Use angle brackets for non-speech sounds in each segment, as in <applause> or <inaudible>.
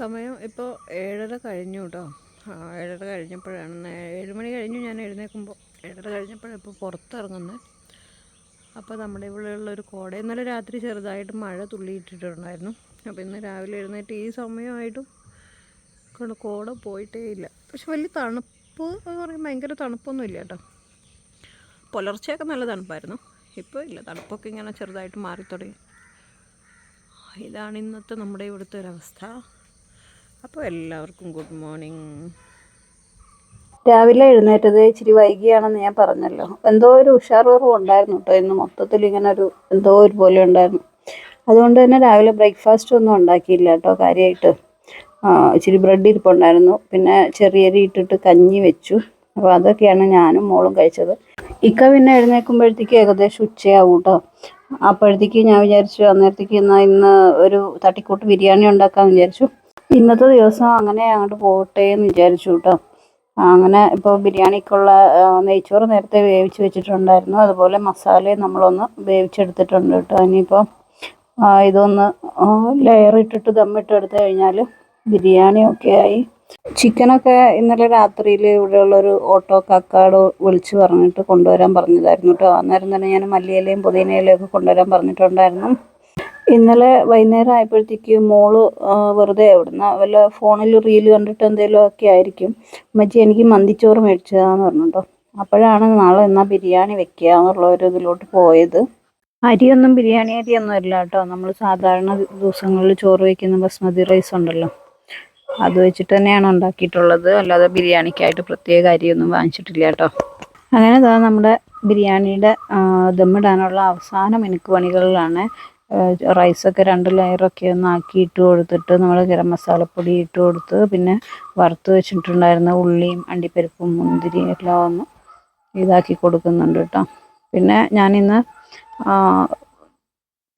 സമയം ഇപ്പോൾ ഏഴര കഴിഞ്ഞു കേട്ടോ ഏഴര കഴിഞ്ഞപ്പോഴാണ് ഏഴ് മണി കഴിഞ്ഞു ഞാൻ എഴുന്നേൽക്കുമ്പോൾ ഏഴര കഴിഞ്ഞപ്പോഴാണ് ഇപ്പോൾ പുറത്തിറങ്ങുന്നത് അപ്പോൾ നമ്മുടെ ഇവിടെയുള്ള ഒരു കോട ഇന്നലെ രാത്രി ചെറുതായിട്ട് മഴ തുള്ളിയിട്ടിട്ടുണ്ടായിരുന്നു. അപ്പോൾ ഇന്ന് രാവിലെ എഴുന്നേറ്റ് ഈ സമയമായിട്ടും കോട പോയിട്ടേ ഇല്ല. പക്ഷെ വലിയ തണുപ്പ് എന്ന് പറയുമ്പോൾ ഭയങ്കര തണുപ്പൊന്നും ഇല്ല കേട്ടോ പുലർച്ചെയൊക്കെ നല്ല തണുപ്പായിരുന്നു. ഇപ്പോൾ ഇല്ല തണുപ്പൊക്കെ ഇങ്ങനെ ചെറുതായിട്ട് മാറി തുടങ്ങി ഇതാണ് ഇന്നത്തെ നമ്മുടെ ഇവിടുത്തെ ഒരവസ്ഥ. അപ്പോൾ എല്ലാവർക്കും ഗുഡ് മോർണിംഗ്. രാവിലെ എഴുന്നേറ്റത് ഇച്ചിരി വൈകിയാണെന്ന് ഞാൻ പറഞ്ഞല്ലോ. എന്തോ ഒരു ഉഷാർ കുറവ് ഉണ്ടായിരുന്നു കേട്ടോ ഇന്ന്. മൊത്തത്തിൽ ഇങ്ങനെ ഒരു എന്തോ ഒരു പോലെ ഉണ്ടായിരുന്നു. അതുകൊണ്ട് തന്നെ രാവിലെ ബ്രേക്ക്ഫാസ്റ്റ് ഒന്നും ഉണ്ടാക്കിയില്ല കേട്ടോ കാര്യമായിട്ട്. ഇച്ചിരി ബ്രെഡ് ഇരിപ്പുണ്ടായിരുന്നു. പിന്നെ ചെറിയരി ഇട്ടിട്ട് കഞ്ഞി വെച്ചു. അപ്പോൾ അതൊക്കെയാണ് ഞാനും മോളും കഴിച്ചത്. ഇക്ക പിന്നെ എഴുന്നേൽക്കുമ്പോഴത്തേക്ക് ഏകദേശം ഉച്ചയാവും കേട്ടോ. അപ്പോഴത്തേക്ക് ഞാൻ വിചാരിച്ചു അന്നേരത്തേക്ക് എന്നാൽ ഇന്ന് ഒരു തട്ടിക്കൂട്ട് ബിരിയാണി ഉണ്ടാക്കാമെന്ന് വിചാരിച്ചു. ഇന്നത്തെ ദിവസം അങ്ങനെ അങ്ങോട്ട് പോകട്ടെ എന്ന് വിചാരിച്ചു കേട്ടോ. അങ്ങനെ ഇപ്പോൾ ബിരിയാണിക്കുള്ള നെയ്ച്ചോറ് നേരത്തെ വേവിച്ച് വെച്ചിട്ടുണ്ടായിരുന്നു. അതുപോലെ മസാലയും നമ്മളൊന്ന് വേവിച്ചെടുത്തിട്ടുണ്ട് കേട്ടോ. ഇനിയിപ്പോൾ ഇതൊന്ന് ലെയർ ഇട്ടിട്ട് ദമ്മിട്ട് എടുത്തു കഴിഞ്ഞാൽ ബിരിയാണി ഒക്കെ ആയി. ചിക്കനൊക്കെ ഇന്നലെ രാത്രിയിൽ ഇവിടെയുള്ളൊരു ഓട്ടോ കക്കാട് വിളിച്ച് പറഞ്ഞിട്ട് കൊണ്ടുവരാൻ പറഞ്ഞതായിരുന്നു കേട്ടോ. അന്നേരം തന്നെ ഞാൻ മല്ലിയിലയും പുതിനയിലയും ഒക്കെ കൊണ്ടുവരാൻ പറഞ്ഞിട്ടുണ്ടായിരുന്നു. ഇന്നലെ വൈകുന്നേരം ആയപ്പോഴത്തേക്ക് മോൾ വെറുതെ എവിടുന്ന വല്ല ഫോണിൽ റീൽ കണ്ടിട്ട് എന്തെങ്കിലും ഒക്കെ ആയിരിക്കും. അമ്മച്ചി എനിക്ക് മന്തിച്ചോറ് മേടിച്ചതാന്ന് പറഞ്ഞിട്ടോ. അപ്പോഴാണ് നാളെ എന്നാൽ ബിരിയാണി വെക്കുക എന്നുള്ള ഒരു ഇതിലോട്ട് പോയത്. അരിയൊന്നും ബിരിയാണി അരിയൊന്നും അല്ല കേട്ടോ. നമ്മൾ സാധാരണ ദിവസങ്ങളിൽ ചോറ് വയ്ക്കുന്ന ബസ്മതി റൈസ് ഉണ്ടല്ലോ. അത് വെച്ചിട്ട് തന്നെയാണ് ഉണ്ടാക്കിയിട്ടുള്ളത്. അല്ലാതെ ബിരിയാണിക്കായിട്ട് പ്രത്യേക അരിയൊന്നും വാങ്ങിച്ചിട്ടില്ല കേട്ടോ. അങ്ങനെ നമ്മുടെ ബിരിയാണിയുടെ ദമ്മിടാനുള്ള അവസാന മിനുക്ക് പണികളിലാണ് റൈസൊക്കെ രണ്ട് ലെയറൊക്കെ ഒന്ന് ആക്കി ഇട്ട് കൊടുത്തിട്ട് നമ്മൾ ഗരം മസാലപ്പൊടി ഇട്ട് കൊടുത്ത് പിന്നെ വറുത്ത് വെച്ചിട്ടുണ്ടായിരുന്ന ഉള്ളിയും അണ്ടിപ്പരിപ്പും മുന്തിരിയും എല്ലാം ഒന്ന് ഇതാക്കി കൊടുക്കുന്നുണ്ട് കേട്ടോ. പിന്നെ ഞാനിന്ന്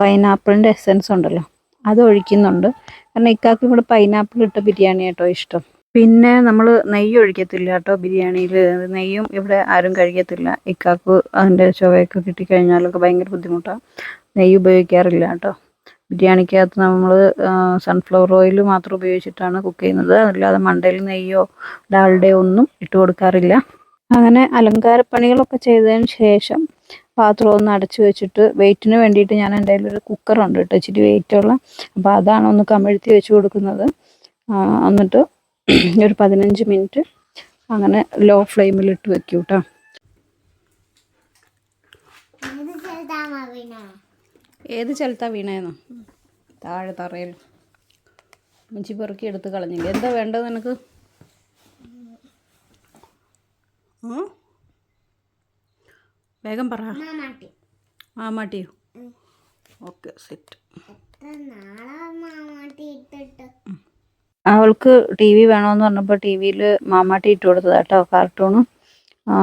പൈനാപ്പിളിന്റെ എസൻസ് ഉണ്ടല്ലോ അത് ഒഴിക്കുന്നുണ്ട്. കാരണം ഇക്കാക്കും ഇവിടെ പൈനാപ്പിൾ ഇട്ട ബിരിയാണി കേട്ടോ ഇഷ്ടം. പിന്നെ നമ്മൾ നെയ്യ് ഒഴിക്കത്തില്ല കേട്ടോ ബിരിയാണിയിൽ നെയ്യും ഇവിടെ ആരും കഴിക്കത്തില്ല. ഇക്കാക്ക് അതിന്റെ ചുവയൊക്കെ കിട്ടിക്കഴിഞ്ഞാലൊക്കെ ഭയങ്കര ബുദ്ധിമുട്ടാണ് നെയ്യ് ഉപയോഗിക്കാറില്ല കേട്ടോ. ബിരിയാണിക്കകത്ത് നമ്മൾ സൺഫ്ലവർ ഓയിൽ മാത്രം ഉപയോഗിച്ചിട്ടാണ് കുക്ക് ചെയ്യുന്നത്. അതല്ലാതെ മണ്ടയിൽ നെയ്യോ ഡാളുടെയോ ഒന്നും ഇട്ട് കൊടുക്കാറില്ല. അങ്ങനെ അലങ്കാര പണികളൊക്കെ ചെയ്തതിന് ശേഷം പാത്രം ഒന്ന് അടച്ചു വെച്ചിട്ട് വെയിറ്റിന് വേണ്ടിയിട്ട് ഞാൻ എന്റെ ഒരു കുക്കറുണ്ട് കേട്ടോ. വെയിറ്റുള്ള അപ്പോൾ അതാണ് ഒന്ന് കമഴ്ത്തി വെച്ച് കൊടുക്കുന്നത്. എന്നിട്ട് <clears throat> ഒരു പതിനഞ്ച് മിനിറ്റ് അങ്ങനെ ലോ ഫ്ലെയിമിലിട്ട് വെക്കും കേട്ടോ ഏത് ചെലുത്താ വീണേന്നോ? താഴെ തറയിൽ. മുഞ്ചി പെറുക്കി എടുത്ത് കളഞ്ഞില്ലേ? എന്താ വേണ്ടത് നിനക്ക്? വേഗം പറ. മാമാട്ടി. മാമാട്ടിയോ? Okay set. എത്ര നാളാ മാമാട്ടി ഇട്ടിട്ട്? അവൾക്ക് ടി വി വേണമെന്ന് പറഞ്ഞപ്പോൾ ടി വിയിൽ മാമാട്ടി ഇട്ട് കൊടുത്തത് കേട്ടോ കാർട്ടൂണും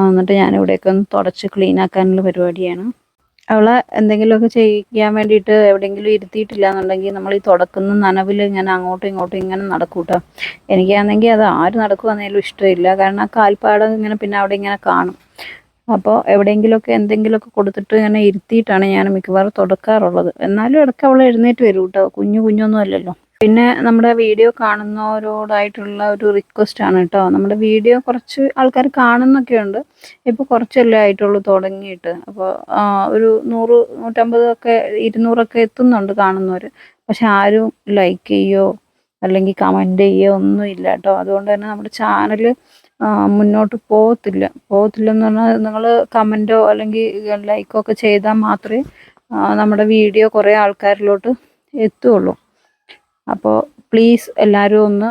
എന്നിട്ട് ഞാനിവിടെയൊക്കെ ഒന്ന് തുടച്ച് ക്ലീൻ ആക്കാനുള്ള പരിപാടിയാണ്. അവളെ എന്തെങ്കിലുമൊക്കെ ചെയ്യാൻ വേണ്ടിയിട്ട് എവിടെയെങ്കിലും ഇരുത്തിയിട്ടില്ല എന്നുണ്ടെങ്കിൽ നമ്മൾ ഈ തുടക്കുന്ന നനവിൽ ഇങ്ങനെ അങ്ങോട്ടും ഇങ്ങോട്ടും ഇങ്ങനെ നടക്കൂട്ടോ. എനിക്കാണെങ്കിൽ അത് ആര് നടക്കുവാന്നേലും ഇഷ്ടമില്ല. കാരണം ആ കാൽപ്പാടം ഇങ്ങനെ പിന്നെ അവിടെ ഇങ്ങനെ കാണും. അപ്പോൾ എവിടെയെങ്കിലുമൊക്കെ എന്തെങ്കിലുമൊക്കെ കൊടുത്തിട്ട് ഇങ്ങനെ ഇരുത്തിയിട്ടാണ് ഞാൻ മിക്കവാറും തുടക്കാറുള്ളത്. എന്നാലും ഇടയ്ക്ക് അവൾ എഴുന്നേറ്റ് വരും കേട്ടോ കുഞ്ഞു കുഞ്ഞൊന്നും അല്ലല്ലോ. പിന്നെ നമ്മുടെ വീഡിയോ കാണുന്നവരോടായിട്ടുള്ള ഒരു റിക്വസ്റ്റ് ആണ് കേട്ടോ. നമ്മുടെ വീഡിയോ കുറച്ച് ആൾക്കാർ കാണുന്നൊക്കെ ഉണ്ട്. ഇപ്പോൾ കുറച്ചല്ലേ ആയിട്ടുള്ളൂ തുടങ്ങിയിട്ട്. അപ്പോൾ ഒരു നൂറ് നൂറ്റമ്പതൊക്കെ ഇരുന്നൂറൊക്കെ എത്തുന്നുണ്ട് കാണുന്നവർ പക്ഷെ ആരും ലൈക്ക് ചെയ്യോ അല്ലെങ്കിൽ കമന്റ് ചെയ്യോ ഒന്നും ഇല്ല കേട്ടോ. അതുകൊണ്ട് തന്നെ നമ്മുടെ ചാനൽ മുന്നോട്ട് പോകത്തില്ല. പോകത്തില്ലെന്ന് പറഞ്ഞാൽ നിങ്ങൾ കമന്റോ അല്ലെങ്കിൽ ലൈക്കോ ഒക്കെ ചെയ്താൽ മാത്രമേ നമ്മുടെ വീഡിയോ കുറേ ആൾക്കാരിലോട്ട് എത്തുള്ളൂ. അപ്പോൾ പ്ലീസ് എല്ലാവരും ഒന്ന്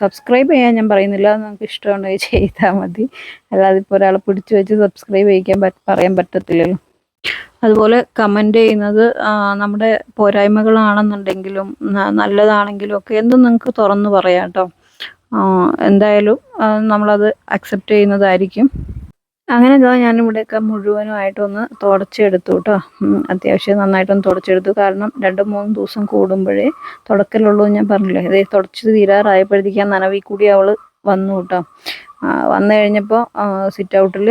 സബ്സ്ക്രൈബ് ചെയ്യാൻ ഞാൻ പറയുന്നില്ല. നിങ്ങൾക്ക് ഇഷ്ടമുണ്ടെങ്കിൽ ചെയ്താൽ മതി. അല്ലാതെ ഇപ്പോൾ ഒരാളെ പിടിച്ചു വെച്ച് സബ്സ്ക്രൈബ് ചെയ്യിക്കാൻ പറയാൻ പറ്റത്തില്ലല്ലോ. അതുപോലെ കമന്റ് ചെയ്യുന്നത് നമ്മുടെ പോരായ്മകളാണെന്നുണ്ടെങ്കിലും നല്ലതാണെങ്കിലും ഒക്കെ എന്തും നിങ്ങൾക്ക് തുറന്നു പറയാം കേട്ടോ. എന്തായാലും നമ്മളത് അക്സെപ്റ്റ് ചെയ്യുന്നതായിരിക്കും. അങ്ങനെ എന്താ ഞാനിവിടെയൊക്കെ മുഴുവനുമായിട്ടൊന്ന് തുടച്ചെടുത്തു കേട്ടോ അത്യാവശ്യം നന്നായിട്ടൊന്ന് തുടച്ചെടുത്തു. കാരണം രണ്ട് മൂന്ന് ദിവസം കൂടുമ്പോഴേ തുടക്കലുള്ളൂ ഞാൻ പറഞ്ഞില്ലേ? ഇത് തുടച്ച് തീരാറായപ്പോഴത്തേക്കും നനവിൽ കൂടി അവൾ വന്നു കേട്ടോ വന്നു കഴിഞ്ഞപ്പോൾ സിറ്റ് ഔട്ടിൽ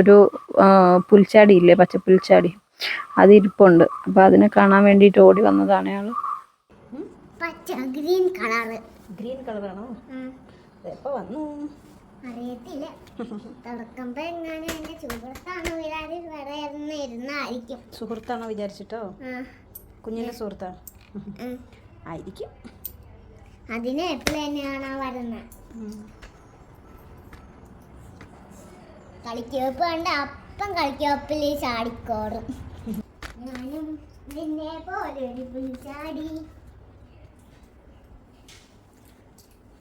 ഒരു പുൽച്ചാടി ഇല്ലേ? പച്ച പുൽച്ചാടി അത് ഇരിപ്പുണ്ട് അപ്പം അതിനെ കാണാൻ വേണ്ടിയിട്ട് ഓടി വന്നതാണ് അയാൾ പച്ച ഗ്രീൻ കളർ ഗ്രീൻ കളറാണോ എപ്പോൾ വന്നു? അറിയത്തില്ല. തുടക്കുമ്പോ എങ്ങനെ എന്റെ സുഹൃത്താണോ വിചാരി വേറെ ഇരുന്നായിരിക്കും. സുഹൃത്താണോ വിചാരിച്ചിട്ടോ? കുഞ്ഞിന്റെ സുഹൃത്താണ് ആയിരിക്കും. അതിന് എപ്പോഴും തന്നെയാണോ വരുന്നത് കളിക്കോപ്പ് കണ്ട് അപ്പം കളിക്കോപ്പിൽ ചാടിക്കോറും ഞാനും നിന്നെ പോലെ ഒരു പുലിച്ചാടി.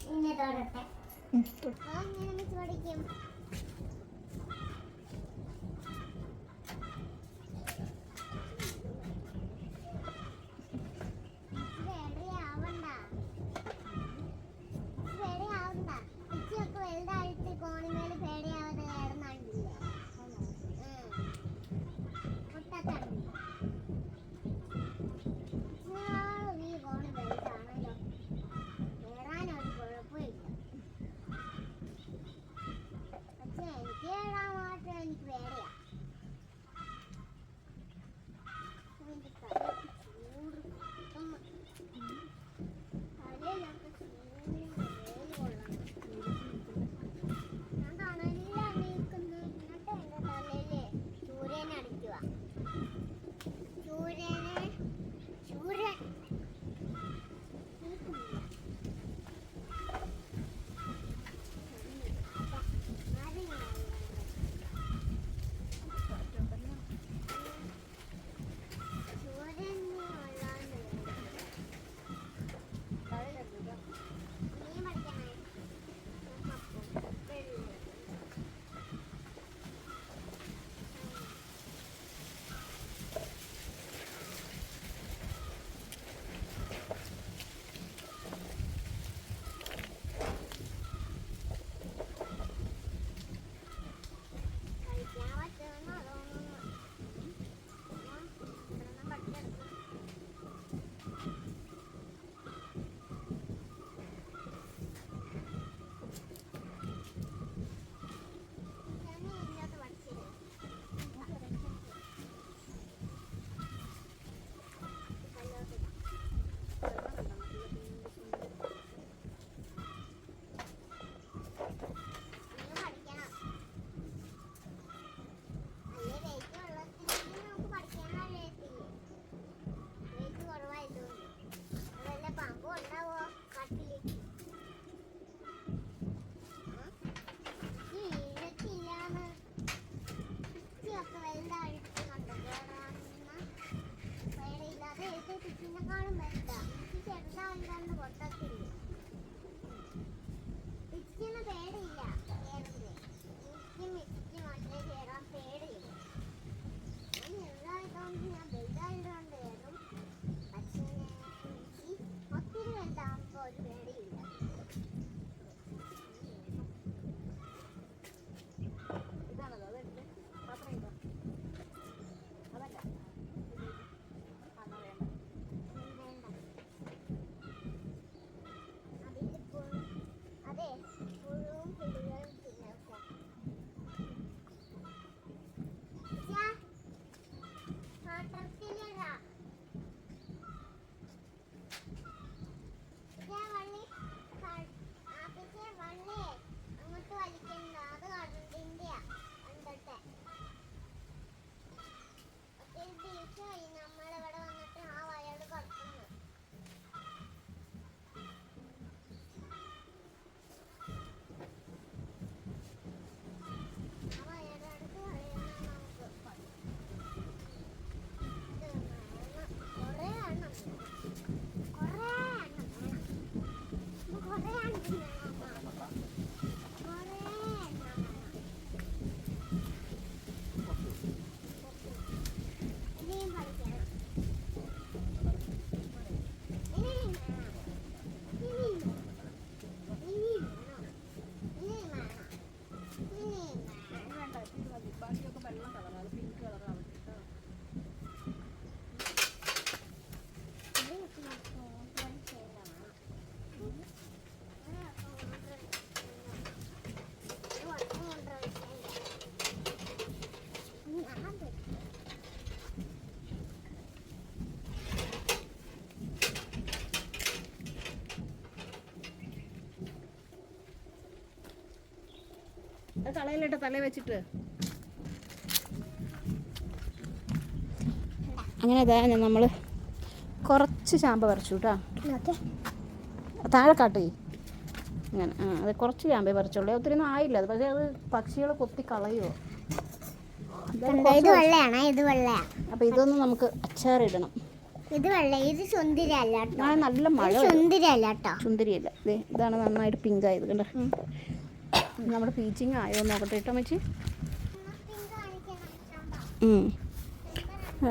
നിന്നെ തൊടട്ടെ. തുടങ്ങും പേടിയില്ല. കളയിലിട്ട് തല വെച്ചിട്ട്. അങ്ങനെ തന്നെ നമ്മൾ കുറച്ച് ചാമ്പ പറിച്ചു കേട്ടോ താഴെ കാട്ടേ അങ്ങനെ ആ അത് കുറച്ച് ചാമ്പേ പറിച്ചുള്ളൂ. ഒത്തിരി ഒന്നും ആയില്ല. അത് പക്ഷേ അത് പക്ഷികൾ കൊത്തി കളയുമോ അപ്പൊ ഇതൊന്നും നമുക്ക് അച്ചാറിടണം. ഇത് വെള്ള ഇത് സുന്ദരി അല്ല നല്ല മഴ സുന്ദരിയല്ല ദേ ഇതാണ് നന്നായിട്ട് പിങ്ക് ആയത് കണ്ട? നമ്മുടെ പീച്ചിങ് ആയോ നോക്കട്ടെ കേട്ടോ മച്ചി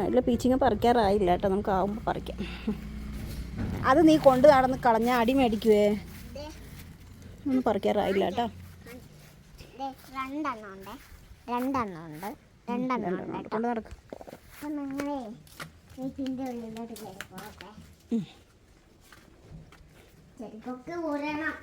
ഇല്ല പീച്ചിങ് പറിക്കാറായില്ല കേട്ടോ. നമുക്ക് ആകുമ്പോൾ പറിക്കാം. അത് നീ കൊണ്ട് നടന്ന് കളഞ്ഞ അടി മേടിക്കുവേ. ഒന്ന് പറിക്കാറായില്ല കേട്ടോ. രണ്ടെണ്ണം ഉണ്ട് രണ്ടെണ്ണം ഉണ്ട് രണ്ടെണ്ണം ഉണ്ട് കൊണ്ട് നടക്കും. അപ്പൊ നിങ്ങളെ ഇതിന്റെ ഉള്ളിലോട്ട് കയറി ചെരുപ്പൊക്കെ ഊരണം.